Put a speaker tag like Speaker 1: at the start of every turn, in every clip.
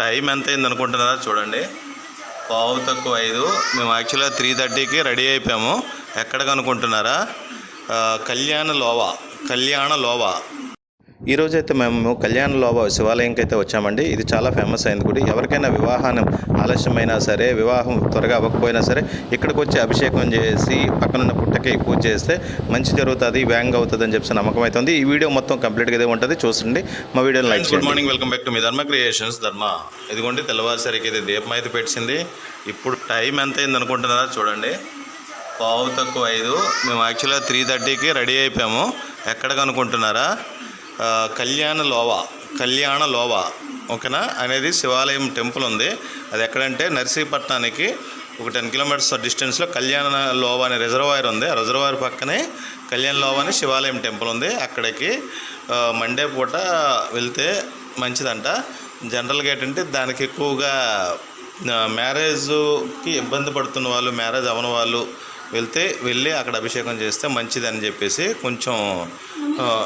Speaker 1: Time ఎంత అయింది అనుకుంటున్నారా చూడండి. పావు తక్కువ ఐదు. మేము యాక్చువల్గా త్రీ థర్టీకి రెడీ అయిపోయాము. ఎక్కడికి అనుకుంటున్నారా కళ్యాణ లోవా. కళ్యాణ లోవా. ఈరోజు అయితే మేము కళ్యాణ లోబ శివాలయంకి అయితే వచ్చామండి. ఇది చాలా ఫేమస్ అయింది గుడి ఎవరికైనా వివాహం ఆలస్యమైనా సరే వివాహం త్వరగా అవ్వకపోయినా సరే ఇక్కడికి వచ్చి అభిషేకం చేసి పక్కనున్న పుట్టకి పూజ చేస్తే మంచి జరుగుతుంది వ్యాంగ్ అవుతుంది అని చెప్పి నమ్మకం అవుతుంది ఈ వీడియో మొత్తం కంప్లీట్గా ఇదే ఉంటుంది. చూసండి మా video like good morning welcome back to me Dharma creations ధర్మ. ఇదిగోండి తెల్లవారుసరికి ఇది దీపం అయితే పెట్టింది. ఇప్పుడు టైం ఎంత అయింది అనుకుంటున్నారా చూడండి. పావు తక్కువ ఐదు. మేము యాక్చువల్గా త్రీ థర్టీకి రెడీ అయిపోయాము. ఎక్కడికి అనుకుంటున్నారా ఆ, కళ్యాణ లోవా కళ్యాణ లోవా ఓకేనా? అనేది శివాలయం టెంపుల్ ఉంది. అది ఎక్కడంటే నర్సీపట్నానికి ఒక టెన్ కిలోమీటర్స్ డిస్టెన్స్లో కళ్యాణ లోవా అనే రిజర్వాయర్ ఉంది. ఆ రిజర్వాయర్ పక్కనే కళ్యాణ లోవా అని శివాలయం టెంపుల్ ఉంది. అక్కడికి మండే పూట వెళ్తే మంచిదంట. జనరల్గా ఏంటంటే దానికి ఎక్కువగా మ్యారేజ్కి ఇబ్బంది పడుతున్న వాళ్ళు మ్యారేజ్ అవ్వని వాళ్ళు వెళ్తే వెళ్ళి అక్కడ అభిషేకం చేస్తే మంచిదని చెప్పేసి కొంచెం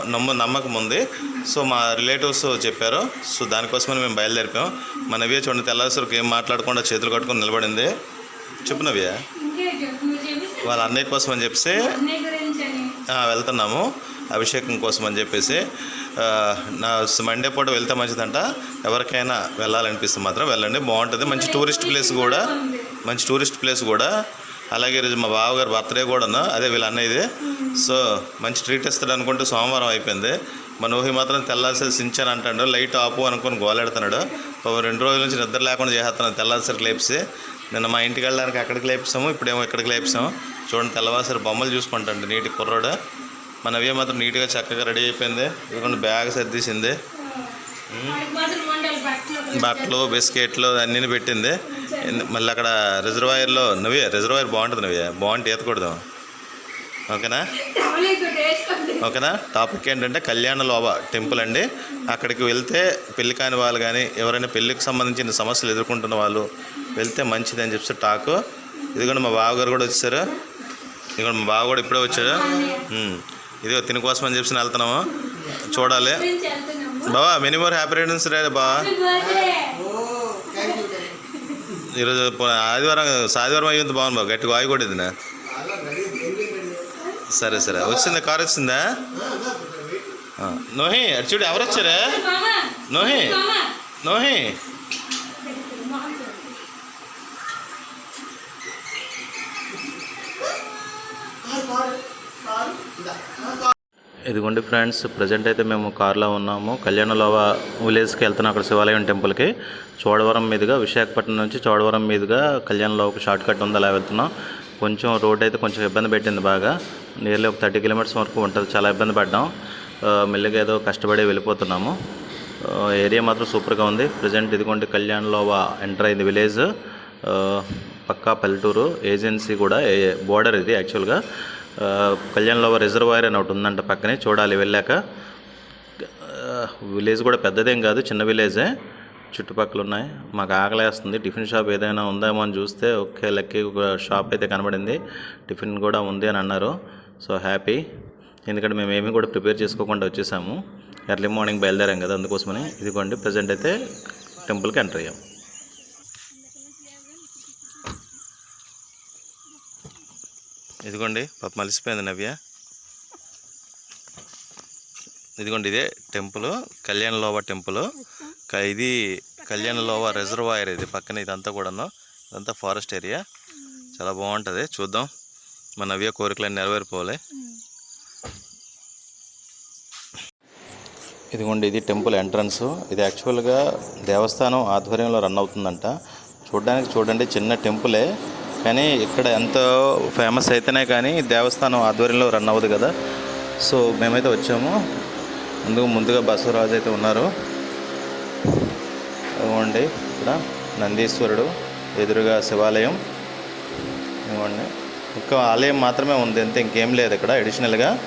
Speaker 1: నమ్మ నమ్మకం ఉంది సో మా రిలేటివ్స్ చెప్పారు. సో దానికోసమని మేము బయలుదేరిపాం మా నవ్య చూడండి తెల్లసరికి ఏం మాట్లాడకుండా చేతులు కట్టుకొని నిలబడింది. చెప్పు నవ్య. వాళ్ళ అన్నయ్య కోసం అని. చెప్పేసి వెళ్తున్నాము. అభిషేకం కోసం అని చెప్పేసి నా మండే పూట వెళ్తే మంచిదంట. ఎవరికైనా వెళ్ళాలనిపిస్తే మాత్రం వెళ్ళండి. బాగుంటుంది. మంచి టూరిస్ట్ ప్లేస్ కూడా. మంచి టూరిస్ట్ ప్లేస్ కూడా. అలాగే ఈరోజు మా బావగారు బర్త్డే కూడా అదే వీళ్ళ అన్నయ్యది సో మంచి ట్రీట్ ఇస్తాడు అనుకుంటే సోమవారం అయిపోయింది. మన ఊహి మాత్రం తెల్లాల్సి సించాను అంటాడు లైట్ ఆపు అనుకొని గోలాడుతున్నాడు. రెండు రోజుల నుంచి నిద్ర లేకుండా చేస్తున్నాడు తెల్లాల్సరికి లేపిసి. నిన్న మా ఇంటికి వెళ్ళడానికి అక్కడికి లేపిస్తాము ఇప్పుడేమో ఇక్కడికి లేపిస్తాము చూడండి తెల్లవారుసరి బొమ్మలు చూసుకుంటాండి నీటి కుర్రోడు. మన అవి మాత్రం నీట్గా చక్కగా రెడీ అయిపోయింది. ఇదిగోండి బ్యాగ్ సర్దీసింది. బట్టలు బిస్కెట్లు అన్నీ పెట్టింది. మళ్ళీ అక్కడ రిజర్వాయర్లో నువ్వే రిజర్వాయర్ బాగుంటుంది నువ్వే. బాగుంటే ఈతకూడదు. ఓకేనా? ఓకేనా? టాపిక్ ఏంటంటే కళ్యాణ లోబ టెంపుల్ అండి. అక్కడికి వెళ్తే పెళ్ళి కాని వాళ్ళు కానీ ఎవరైనా పెళ్ళికి సంబంధించిన సమస్యలు ఎదుర్కొంటున్న వాళ్ళు వెళ్తే మంచిది అని చెప్పి టాక్. ఇదిగోండి మా బావగారు కూడా వచ్చారు. ఇదిగోండి మా బావ కూడా ఇప్పుడే వచ్చాడు. ఇదిగో తిని కోసం అని చెప్పి వెళ్తున్నాము. చూడాలి. బావా మెనీ మోర్ హ్యాపీ రిటర్న్స్ రే బావా. ఈరోజు పో- ఆదివారం ఆదివారం అయ్యింది బాగుంది బాబు గట్టిగా ఆగి కొట్టేది నా సరే సరే వచ్చిందా కార్ వచ్చిందా ఆ, నోహి అటు చూడు ఎవరు వచ్చారా నోహి నోహి ఇదిగోండి ఫ్రెండ్స్ ప్రజెంట్ అయితే మేము కార్లో ఉన్నాము. కళ్యాణలోవ విలేజ్కి వెళ్తున్నాం అక్కడ శివాలయం టెంపుల్కి. చోడవరం మీదుగా విశాఖపట్నం నుంచి చోడవరం మీదుగా కళ్యాణలోకి షార్ట్ కట్ ఉంది అలా వెళ్తున్నాం. కొంచెం రోడ్ అయితే కొంచెం ఇబ్బంది పెట్టింది బాగా. నియర్లీ ఒక థర్టీ కిలోమీటర్స్ వరకు ఉంటుంది చాలా ఇబ్బంది పడ్డాం. మెల్లిగా ఏదో కష్టపడి వెళ్ళిపోతున్నాము. ఏరియా మాత్రం సూపర్గా ఉంది. ప్రజెంట్ ఇదిగోండి కళ్యాణలోవా ఎంటర్ అయింది విలేజ్. పక్కా పల్లెటూరు ఏజెన్సీ కూడా బోర్డర్ ఇది యాక్చువల్గా ఆ, కళ్యాణ్లో రిజర్వాయర్ అని ఒకటి ఉందంట పక్కనే చూడాలి వెళ్ళాక. విలేజ్ కూడా పెద్దదేం కాదు చిన్న విలేజే. చుట్టుపక్కల ఉన్నాయి. మాకు ఆకలేస్తుంది. టిఫిన్ షాప్ ఏదైనా ఉందేమో అని చూస్తే ఒకే లెక్కి ఒక షాప్ అయితే కనబడింది. టిఫిన్ కూడా ఉంది అని అన్నారు. So happy. ఎందుకంటే మేము ఏమీ కూడా ప్రిపేర్ చేసుకోకుండా వచ్చేసాము. ఎర్లీ మార్నింగ్ బయలుదేరాం కదా అందుకోసమని. ఇదిగోండి ప్రజెంట్ అయితే టెంపుల్కి ఎంటర్ అయ్యాం. ఇదిగోండి పాప మలిసిపోయింది నవ్య. ఇదిగోండి ఇదే టెంపుల్ కళ్యాణ లోవ టెంపుల్. ఇది కళ్యాణ లోవ రిజర్వాయర్ ఇది పక్కన ఇదంతా కూడాను. ఇదంతా ఫారెస్ట్ ఏరియా. చాలా బాగుంటుంది చూద్దాం. మన నవ్య కోరికలన్నీ నెరవేరిపోవాలి. ఇదిగోండి ఇది టెంపుల్ ఎంట్రన్స్. ఇది యాక్చువల్గా దేవస్థానం ఆధ్వర్యంలో రన్ అవుతుందంట. చూడడానికి చూడండి చిన్న టెంపులే. కానీ ఇక్కడ ఎంతో ఫేమస్ అయితేనే కానీ దేవస్థానం ఆధ్వర్యంలో రన్ అవ్వదు కదా. సో మేమైతే వచ్చాము. అందుకు ముందుగా బసవరాజు అయితే ఉన్నారు. ఇవ్వండి ఇక్కడ నందీశ్వరుడు ఎదురుగా శివాలయం. ఇవ్వండి. ఇంకా ఆలయం మాత్రమే ఉంది అంతే ఇంకేం లేదు ఇక్కడ అడిషనల్గా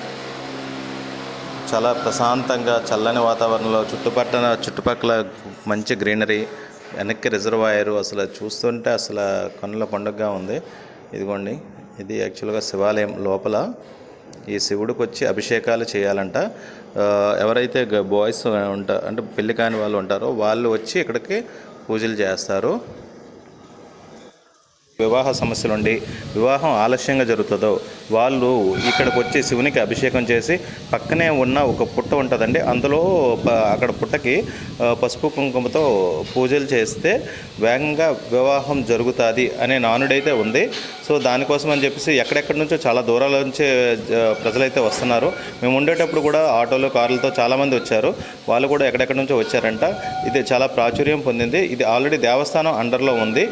Speaker 1: చాలా ప్రశాంతంగా చల్లని వాతావరణంలో చుట్టుపక్కల చుట్టుపక్కల మంచి గ్రీనరీ వెనక్కి రిజర్వాయర్ అసలు చూస్తుంటే అసలు కన్నుల పండుగగా ఉంది. ఇదిగోండి ఇది యాక్చువల్గా శివాలయం లోపల. ఈ శివుడికి వచ్చి అభిషేకాలు చేయాలంట. ఎవరైతే బాయ్స్ ఉంటా అంటే పెళ్ళి కాని వాళ్ళు ఉంటారో వాళ్ళు వచ్చి ఇక్కడికి పూజలు చేస్తారు. వివాహ సమస్యలుండి వివాహం ఆలస్యంగా జరుగుతుందో వాళ్ళు ఇక్కడికి వచ్చి శివునికి అభిషేకం చేసి పక్కనే ఉన్న ఒక పుట్ట ఉంటుందండి. అందులో అక్కడ పుట్టకి పసుపు కుంకుమతో పూజలు చేస్తే వేగంగా వివాహం జరుగుతుంది అనే నానుడైతే ఉంది. సో దానికోసం అని చెప్పేసి ఎక్కడెక్కడి నుంచో చాలా దూరాల నుంచి ప్రజలైతే వస్తున్నారు. మేము ఉండేటప్పుడు కూడా ఆటోలు కార్లతో చాలామంది వచ్చారు. వాళ్ళు కూడా ఎక్కడెక్కడి నుంచో వచ్చారంట. ఇది చాలా ప్రాచుర్యం పొందింది. ఇది ఆల్రెడీ దేవస్థానం అండర్లో ఉంది.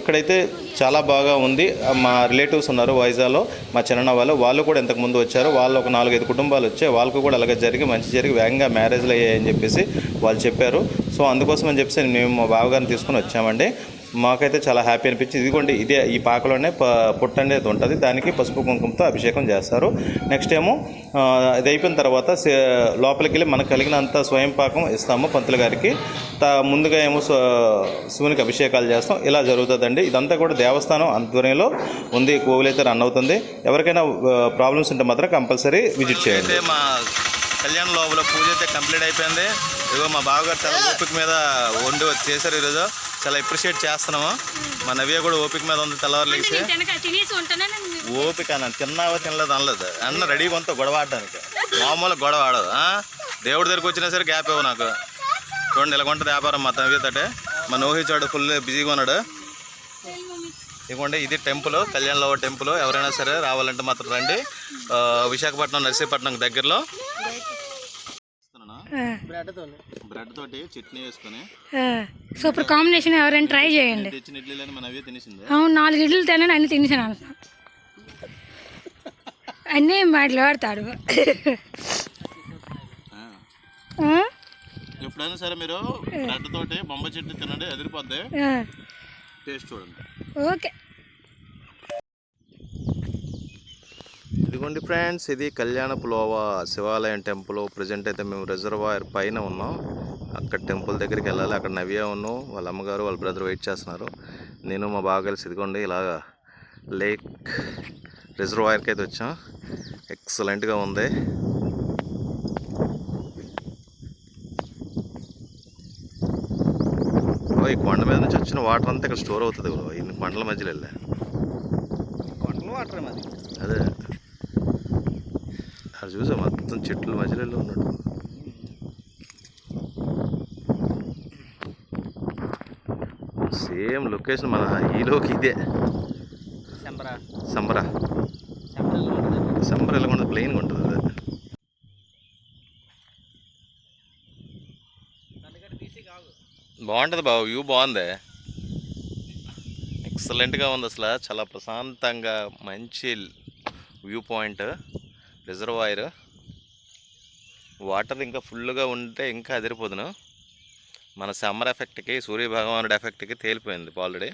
Speaker 1: ఇక్కడైతే చాలా బాగా ఉంది. మా రిలేటివ్స్ ఉన్నారు వైజాగ్లో మా చిన్న వాళ్ళు. వాళ్ళు కూడా ఇంతకు ముందు వచ్చారు. వాళ్ళు ఒక నాలుగైదు కుటుంబాలు వచ్చాయి. వాళ్ళకు కూడా అలాగే జరిగి మంచి జరిగి వేగంగా మ్యారేజ్లు అయ్యాయని చెప్పేసి వాళ్ళు చెప్పారు. సో అందుకోసం అని చెప్పేసి మేము మా బావగారిని తీసుకుని వచ్చామండి. మాకైతే చాలా హ్యాపీ అనిపించింది. ఇదిగోండి ఇదే ఈ పాకలోనే ప పుట్ట అనేది ఉంటుంది. దానికి పసుపు కుంకుమతో అభిషేకం చేస్తారు. నెక్స్ట్ ఏమో అది ఇది అయిపోయిన తర్వాత లోపలికి వెళ్ళి మనకు కలిగినంత స్వయం పాకం ఇస్తాము పంతులు గారికి. తా ముందుగా ఏమో శివునికి అభిషేకాలు చేస్తాం. ఇలా జరుగుతుందండి. ఇదంతా కూడా దేవస్థానం ఆధ్వర్యంలో ఉంది. కోవిలైతే అయితే రన్ అవుతుంది. ఎవరికైనా ప్రాబ్లమ్స్ ఉంటే మాత్రం కంపల్సరీ విజిట్ చేయండి. మా కళ్యాణ లోపల పూజ అయితే కంప్లీట్ అయిపోయింది. ఇదిగో మా బావగారు చాలా ఓపిక మీద వండి చేశారు ఈరోజు. చాలా అప్రిషియేట్ చేస్తున్నాము. మా నవ్య కూడా ఓపిక మీద ఉంది తెల్లవారు లేచి
Speaker 2: నేను తినక తినేసి ఉంటానా? నేను మీ-
Speaker 1: ఓపిక అన్న తిన్నావా తినలేదు అనలేదు. అన్న రెడీగా కొంత గొడవ ఆడడానికి. మామూలు గొడవ ఆడవు ఆ? దేవుడి దగ్గరికి వచ్చినా సరే గ్యాప్ ఇవ్వు నాకు. చూడండి ఇలా ఉంటుంది వ్యాపారం మా తవ్వేతటే మా నోహిచాడు ఫుల్ బిజీగా ఉన్నాడు. ఇదిగోండి ఇది టెంపుల్ కళ్యాణలో టెంపుల్. ఎవరైనా సరే రావాలంటే మాత్రం రండి. విశాఖపట్నం నర్సీపట్నం దగ్గరలో. బ్రెడ్ తోటి చట్నీ వేసుకొని
Speaker 2: సూపర్ కాంబినేషన్ ఎవరైనా ట్రై చేయండి.
Speaker 1: తెచ్చిన ఇడ్లీలని మన అవే తినేసింది?
Speaker 2: అవును నాలుగు ఇడ్లు తిన్నాను అన్ని తినేసాను అంటున్నా అన్నీ మాట్లాడతాడు?
Speaker 1: ఎప్పుడైనా సరే మీరు బ్రెడ్ తోటి బొమ్మ చట్నీ తినండి ఎదిరిపోద్ది. టేస్ట్ చూడండి.
Speaker 2: ఓకే.
Speaker 1: ఇదిగోండి ఫ్రెండ్స్ ఇది కళ్యాణపు లోవా శివాలయం టెంపుల్. ప్రజెంట్ అయితే మేము రిజర్వాయర్ పైన ఉన్నాం. అక్కడ టెంపుల్ దగ్గరికి వెళ్ళాలి. అక్కడ నవ్య ఉన్నాం. వాళ్ళ అమ్మగారు వాళ్ళ బ్రదర్ వెయిట్ చేస్తున్నారు. నేను మా బాగా కలిసి ఇదిగోండి ఇలాగా లేక్ రిజర్వాయర్కి అయితే వచ్చాం. ఎక్సలెంట్గా ఉంది. ఈ కొండ మీద నుంచి వచ్చిన వాటర్ అంతా ఇక్కడ స్టోర్ అవుతుంది ఇన్ని కొండల మధ్యలో వెళ్ళా.
Speaker 3: కొండలు వాటర్ మాది
Speaker 1: అదే. అది చూసా మొత్తం చెట్ల మధ్యలో ఉన్నట్టు. సేమ్ లొకేషన్ మన ఈలోకి ఇదే. సంబర.
Speaker 3: ఉంటుంది.
Speaker 1: సంబర ఎలా ఉంటుంది ప్లెయిన్గా ఉంటుంది అదే. బాగుంటుంది బాబు వ్యూ బాగుంది. ఎక్సలెంట్గా ఉంది అసలు చాలా ప్రశాంతంగా మంచి వ్యూ పాయింట్ రిజర్వాయర్. వాటర్ ఇంకా ఫుల్గా ఉంటే ఇంకా అదిరిపోదును. మన సమ్మర్ ఎఫెక్ట్కి సూర్య భగవానుడి ఎఫెక్ట్కి తేలిపోయింది ఆల్రెడీ.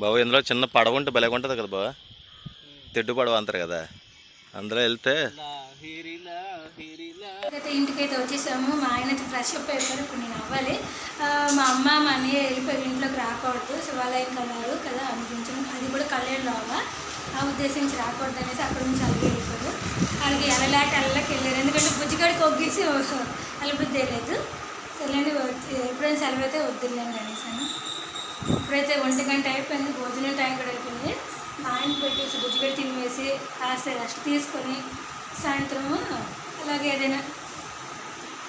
Speaker 1: బాబు ఇందులో చిన్న పడవ ఉంటే భలే ఉంటుంది కదా బాబా? తెడ్డు పడవ అంటారు కదా. అందులో వెళ్తే
Speaker 2: అయితే ఇంటికైతే వచ్చేసాము. మా ఆయన అయితే ఫ్రెష్ అప్ అయిపోయారు. ఇప్పుడు నేను అవ్వాలి. మా అమ్మ మా అన్నయ్య వెళ్ళిపోయి ఇంట్లోకి రాకూడదు. శివాలయం కలరు కదా అనిపించడం. అది కూడా కళ్యాణ్లోగా ఆ ఉద్దేశించి రాకూడదు అనేసి అక్కడ నుంచి అలాగే వెళ్ళిపోయారు. అలాగే ఎలలాట అల్లకి వెళ్ళారు. ఎందుకంటే బుజ్జిగాడికి ఒగ్గేసి వెళ్ళబుద్ధి లేదు. సెలవు ఎప్పుడైనా సెలవు అయితే వద్దులేండి అనేసాను. ఇప్పుడైతే ఒంటి గంట అయిపోయింది భోజనం టైం కూడా అయిపోయింది. మా ఆయన పెట్టేసి బుజ్జిగడ్డ తినేసి కాస్త రెస్ట్ తీసుకొని సాయంత్రము అలాగే ఏదైనా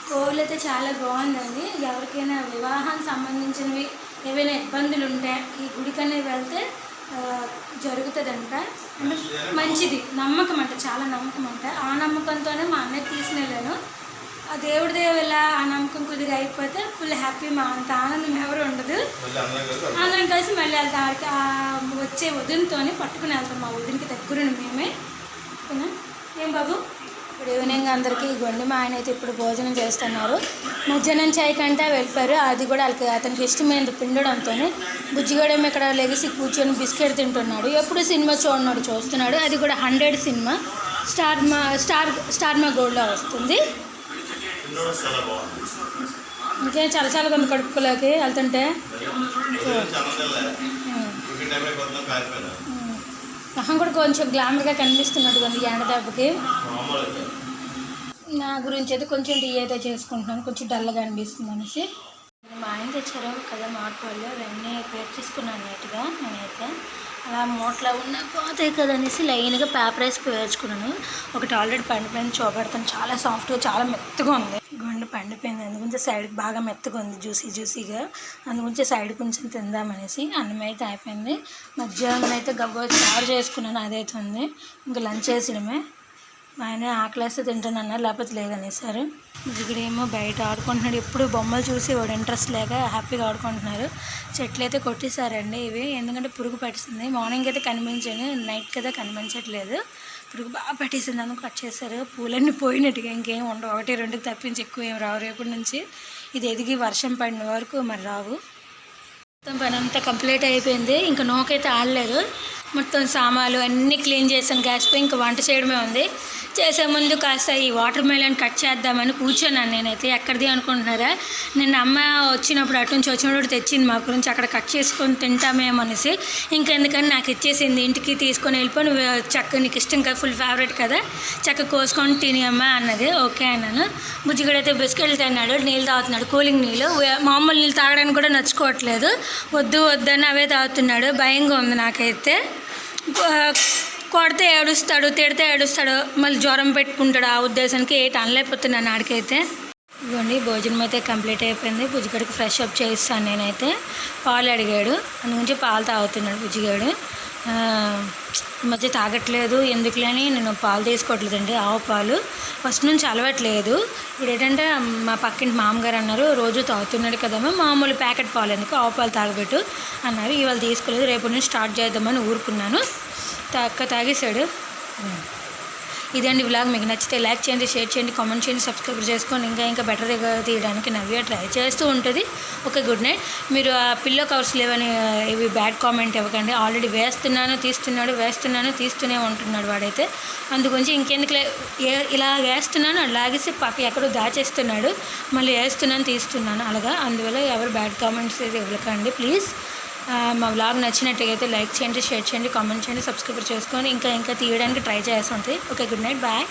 Speaker 2: కోవిల్ అయితే చాలా బాగుందండి. ఎవరికైనా వివాహానికి సంబంధించినవి ఏవైనా ఇబ్బందులు ఉంటే ఈ గుడికనే వెళ్తే ఆ, జరుగుతుందంట. అంటే మంచిది. నమ్మకం అంట చాలా నమ్మకం అంట. ఆ నమ్మకంతోనే మా అన్నయ్య తీసుకుని వెళ్ళాను ఆ దేవుడి దేవల్ల ఆ నమ్మకం కొద్దిగా అయిపోతే ఫుల్ హ్యాపీ మా అంత ఆనందం ఎవరు ఉండదు. అందరం కలిసి మళ్ళీ వెళ్తాం ఆ వచ్చే వదినతోనే పట్టుకుని వెళ్తాం మా వదినకి దగ్గరుండి మేమే. ఏం బాబు? ఇప్పుడు ఈవినింగ్ అందరికీ. ఇవ్వండి మా ఆయన అయితే ఇప్పుడు భోజనం చేస్తున్నారు. మధ్యాహ్నం చాయ్ కంటే వెళ్ళిపోయారు. అది కూడా వాళ్ళకి అతనికి ఇష్టమైనది పిండడంతో బుజ్జిగడేమో ఇక్కడ లెగిసి కూర్చొని బిస్కెట్ తింటున్నాడు. ఎప్పుడు సినిమా చూడన్నాడు చూస్తున్నాడు. అది కూడా hundred cinema. Star Maa Star Star Maa గోల్డ్లో వస్తుంది.
Speaker 4: ఇంకేం చాలా చాలా కొంత కడుపుకోలేకి వెళ్తుంటే. మొహం కూడా కొంచెం గ్లామర్గా కనిపిస్తున్నట్టు ఉంది ఎండ దెబ్బకి. నా గురించి అయితే కొంచెం టీ అయితే చేసుకుంటున్నాను. కొంచెం డల్గా అనిపిస్తుంది అనేసి మా ఆయన తెచ్చారు కదా మాటలు అవన్నీ పేర్ చేసుకున్నాను నీట్గా నేనైతే. అలా మూటలో ఉన్న పోతాయి కదా అనేసి లైన్గా పేపర్ వేసి పేర్చుకున్నాను ఒకటి ఆల్రెడీ పండిపోయింది చూపెడతాను. చాలా సాఫ్ట్గా చాలా మెత్తగా ఉంది. పండిపోయింది. అందుగురించి సైడ్కి బాగా మెత్తగా ఉంది జ్యూసీ జ్యూసీగా. అందుగురించి సైడ్ కొంచెం తిందామనేసి అన్నం అయితే అయిపోయింది. మధ్యాహ్నం అయితే గబ్బో చారు చేసుకున్నాను అదైతే ఉంది. ఇంకా లంచ్ చేసడమే మా ఆయన ఆకలేస్తే తింటానన్నారు లేకపోతే లేదనేసారు ఇక్కడేమో బయట ఆడుకుంటున్నాడు. ఎప్పుడు బొమ్మలు చూసి వాడు ఇంట్రెస్ట్ లేక హ్యాపీగా ఆడుకుంటున్నారు. చెట్లు అయితే కొట్టేశారండి ఇవి. ఎందుకంటే పురుగు పట్టింది మార్నింగ్ అయితే కనిపించాను నైట్ కదా కనిపించట్లేదు. పురుగు బాగా పట్టేసింది అందుకు కట్ చేశారు. పూలన్నీ పోయినట్టుగా ఇంకేం ఉండవు. ఒకటి రెండు తప్పించి ఎక్కువ ఏం రావు. రేపటి నుంచి ఇది ఎదిగి వర్షం పడిన వరకు మరి రావు. మొత్తం పని అంతా కంప్లీట్ అయిపోయింది. ఇంకా నోకైతే ఆడలేదు. మొత్తం సామాలు అన్నీ క్లీన్ చేశాను గ్యాస్ పై ఇంకా వంట చేయడమే ఉంది. చేసే ముందు కాస్త ఈ వాటర్ మెలన్ కట్ చేద్దామని కూర్చున్నాను నేనైతే. ఎక్కడిది అనుకుంటున్నారా? నిన్న అమ్మ వచ్చినప్పుడు అటు నుంచి వచ్చినప్పుడు తెచ్చింది మా గురించి. అక్కడ కట్ చేసుకొని తింటామేమో అనేసి ఇంకెందుకని నాకు ఇచ్చేసింది. ఇంటికి తీసుకొని వెళ్ళిపోయి నువ్వు చక్క నీకు ఇష్టం కదా ఫుల్ ఫేవరెట్ కదా. చక్క కోసుకొని తిని అమ్మ అన్నది. ఓకే అన్నాను. బుజ్జిగడైతే బిస్కెట్లు తిన్నాడు. నీళ్ళు తాగుతున్నాడు. కూలింగ్ నీళ్ళు. మామూలు నీళ్ళు తాగడానికి కూడా నచ్చుకోవట్లేదు. వద్దు వద్దని అవే తాగుతున్నాడు. భయంగా ఉంది నాకైతే. కొడితే ఏడుస్తాడు తిడితే ఏడుస్తాడు మళ్ళీ జ్వరం పెట్టుకుంటాడు ఆ ఉద్దేశానికి ఏటి అనలేకపోతున్నాను ఆడికైతే ఇవ్వండి భోజనం అయితే కంప్లీట్ అయిపోయింది. బుజ్జిగడికి ఫ్రెష్ అప్ చేయిస్తాను నేనైతే. పాలు అడిగాడు. అందుగురించి పాలు తాగుతున్నాడు బుజ్జిగాడు. ఈ మధ్య తాగట్లేదు. ఎందుకులని నేను పాలు తీసుకోవట్లేదండి ఆవు పాలు. ఫస్ట్ నుంచి అలవట్లేదు. ఇప్పుడు ఏంటంటే మా పక్కింటి మామగారు అన్నారు రోజు తాగుతున్నాడు కదమ్మా మామూలు ప్యాకెట్ పాలు ఎందుకు ఆవు పాలు తాగబెట్టు అన్నారు. ఇవాళ తీసుకోలేదు రేపు నుంచి స్టార్ట్ చేద్దామని ఊరుకున్నాను. తాక్క తాగేశాడు. ఇదండి వ్లాగ్ మీకు నచ్చితే లైక్ చేయండి షేర్ చేయండి కామెంట్ చేయండి సబ్స్క్రైబ్ చేసుకొని ఇంకా ఇంకా బెటర్గా తీయడానికి నవ్య ట్రై చేస్తూ ఉంటుంది. ఓకే గుడ్ నైట్ మీరు ఆ పిల్లో కవర్స్ లేవని ఇవి బ్యాడ్ కామెంట్ ఇవ్వకండి. ఆల్రెడీ వేస్తున్నాను తీస్తున్నాడు వేస్తున్నాను తీస్తూనే ఉంటున్నాడు వాడైతే. అందుగురించి ఇంకెందుకు ఇలా వేస్తున్నాను లాగేసి పక్క ఎక్కడో దాచేస్తున్నాడు. మళ్ళీ వేస్తున్నాను తీస్తున్నాను అలాగా. అందువల్ల ఎవరు బ్యాడ్ కామెంట్స్ అయితే ఇవ్వకండి ప్లీజ్ మా బ్లాగ్ నచ్చినట్టుగైతే లైక్ చేయండి షేర్ చేయండి కామెంట్ చేయండి సబ్స్క్రైబ్ చేసుకొని ఇంకా ఇంకా తీయడానికి ట్రై చేస్తుంటాయి ఓకే గుడ్ నైట్ బాయ్